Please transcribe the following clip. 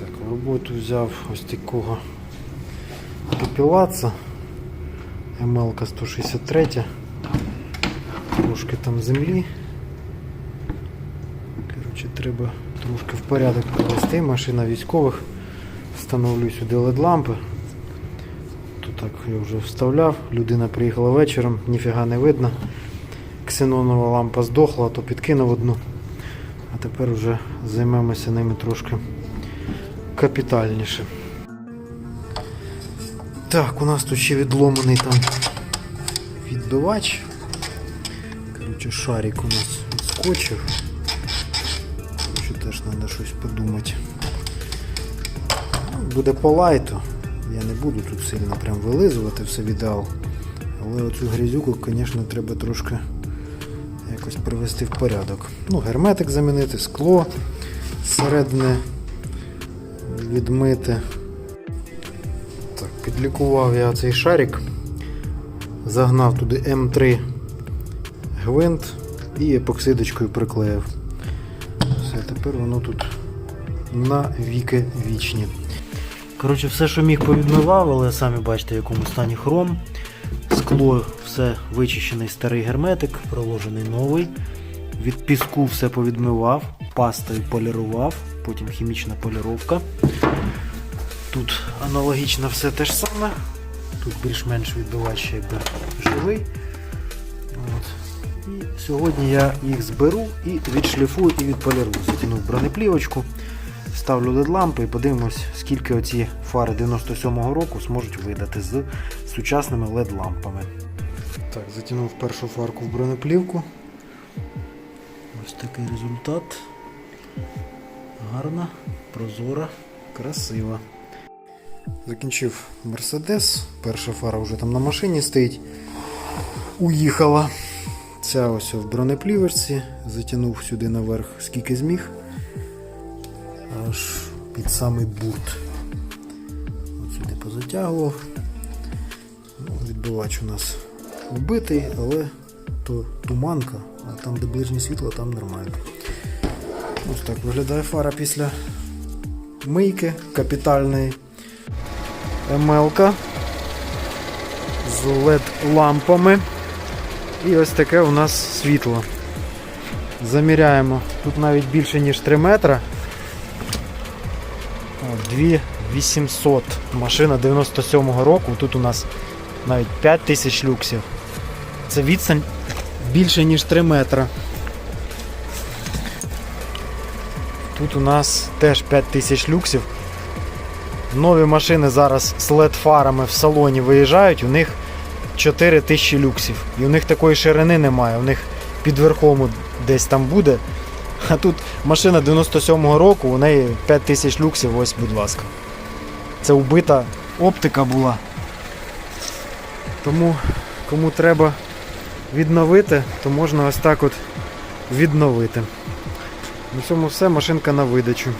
Так, в роботу взяв ось такого пепелаца. МЛК 163. Трошки там землі. Коротше, треба трошки в порядок привести. Машина військових. Встановлю сюди LED-лампи. Тут так я вже вставляв. Людина приїхала вечором, ніфіга не видно. Ксенонова лампа здохла, то підкинув одну. А тепер вже займемося ними трошки капітальніше. Так, у нас тут ще відломаний там відбивач. Коротше, шарик у нас відскочив. Коротше, теж треба щось подумати. Ну, Буде по лайту. Я не буду тут сильно прям вилизувати все в ідеал. Але оцю грязюку, звісно, треба трошки якось привести в порядок. Ну, герметик замінити, скло середне відмити. Так, підлікував я цей шарик, загнав туди М3 гвинт і епоксидочкою приклеїв. Все, тепер воно тут на віки вічні. Коротше, все, що міг повідмивав, але самі бачите, в якому стані хром. Скло все вичищений старий герметик, проложений новий. Від піску все повідмивав, пастою полірував, потім хімічна поліровка. Тут аналогічно все те ж саме. Тут більш-менш відбивач якби живий. От. І сьогодні я їх зберу і відшліфую і відполірую. Затягнув бронеплівочку, ставлю LED-лампи і подивимось, скільки оці фари 97-го року зможуть видати з сучасними LED-лампами. Так, затягнув першу фарку в бронеплівку. Ось такий результат. Гарна, прозора, красива. Закінчив Мерседес. Перша фара вже там на машині стоїть. Уїхала. Ця ось в бронеплівочці. Затягнув сюди наверх скільки зміг. Аж під самий бурт. От сюди позатягував. Ну, відбивач у нас вбитий, але то туманка, а там, де ближнє світло, там нормально. Ось так виглядає фара після мийки капітальної. МЛК з LED-лампами. І ось таке у нас світло. Заміряємо. Тут навіть більше, ніж 3 метра. 2800. Машина 97-го року. Тут у нас навіть 5000 люксів. Це відстань більше, ніж 3 метра. Тут у нас теж 5000 люксів. Нові машини зараз з LED-фарами в салоні виїжджають, у них 4000 люксів. І у них такої ширини немає, у них під верхом десь там буде. А тут машина 97-го року, у неї 5000 люксів, ось, будь ласка. Це вбита оптика була. Тому кому треба відновити, то можна ось так от відновити. На цьому все, машинка на видачу.